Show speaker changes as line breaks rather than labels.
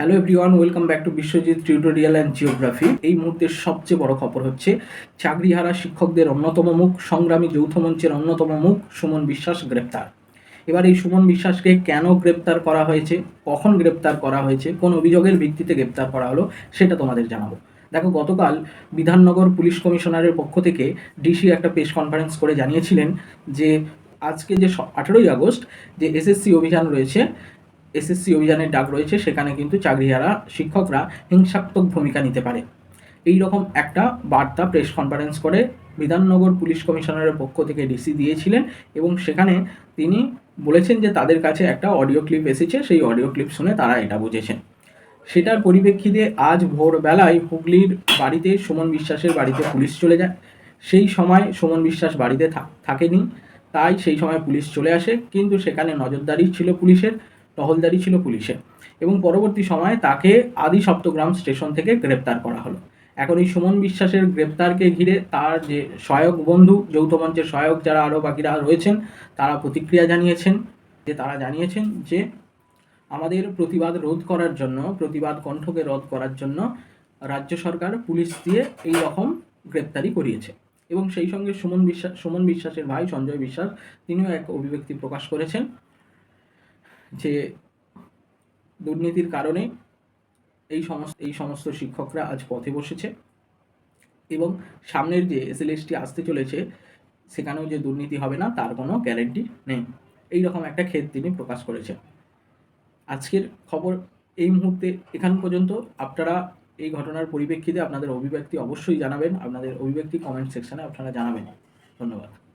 Hello everyone welcome back to Biswajit tutorial and geography এই মুহূর্তের সবচেয়ে বড় খবর হচ্ছে, চাকরিহারা শিক্ষকদের অন্যতম মুখ, সংগ্রামী যৌথ মঞ্চের অন্যতম মুখ, সুমন বিশ্বাস গ্রেপ্তার। এবার এই সুমন বিশ্বাসকে কেন গ্রেপ্তার করা হয়েছে, কখন গ্রেপ্তার করা হয়েছে, কোন অভিযোগের ভিত্তিতে গ্রেপ্তার করা হলো, সেটা তোমাদের জানাব। দেখো, গতকাল বিধাননগর পুলিশ কমিশনারের পক্ষ থেকে ডিসি একটা প্রেস কনফারেন্স করে জানিয়েছিলেন যে, আজকে যে আঠেরোই আগস্ট যে এসএসসি অভিযান রয়েছে এসএসসি অভিযানের ডাক রয়েছে, সেখানে কিন্তু চাকরিহারা শিক্ষকরা হিংসাত্মক ভূমিকা নিতে পারে। এই রকম একটা বার্তা প্রেস কনফারেন্স করে বিধাননগর পুলিশ কমিশনারের পক্ষ থেকে ডিসি দিয়েছিলেন এবং সেখানে তিনি বলেছেন যে তাদের কাছে একটা অডিও ক্লিপ এসেছে, সেই অডিও ক্লিপ শুনে তারা এটা বুঝেছেন। সেটার পরিপ্রেক্ষিতে আজ ভোরবেলায় হুগলির বাড়িতে সুমন বিশ্বাসের বাড়িতে পুলিশ চলে যায়। সেই সময় সুমন বিশ্বাস বাড়িতে থাক- থাকেনি, তাই সেই সময় পুলিশ চলে আসে, কিন্তু সেখানে নজরদারি ছিল পুলিশের। টহলদারি ছিল পুলিশে এবং পরবর্তী সময়ে তাকে আদি সপ্তগ্রাম স্টেশন থেকে গ্রেপ্তার করা হলো। এখন এই সুমন বিশ্বাসের গ্রেপ্তারকে ঘিরে তার যে সহায়ক বন্ধু, যৌথ মঞ্চের সহায়ক যারা আরও বাকিরা রয়েছেন, তারা প্রতিক্রিয়া জানিয়েছেন যে, তারা জানিয়েছেন যে, আমাদের প্রতিবাদ রোধ করার জন্য, প্রতিবাদ কণ্ঠকে রোধ করার জন্য রাজ্য সরকার পুলিশ দিয়ে এই রকম গ্রেপ্তারি করিয়েছে। এবং সেই সঙ্গে সুমন বিশ্বাস, সুমন বিশ্বাসের ভাই সঞ্জয় বিশ্বাস, তিনিও এক অভিব্যক্তি প্রকাশ করেছেন। যে দুর্নীতির কারণে এই সমস্ত এই সমস্ত শিক্ষকরা আজ পথে বসেছে এবং সামনের যে এসএলএসটি আসতে চলেছে, সেখানেও যে দুর্নীতি হবে না, তার কোনো গ্যারেন্টি নেই। এই রকম একটা ক্ষেত তিনি প্রকাশ করেছেন। আজকের খবর এই মুহূর্তে এখান পর্যন্ত। আপনারা এই ঘটনার পরিপ্রেক্ষিতে আপনাদের অভিব্যক্তি অবশ্যই জানাবেন। আপনাদের অভিব্যক্তি কমেন্ট সেকশনে আপনারা জানাবেন। ধন্যবাদ।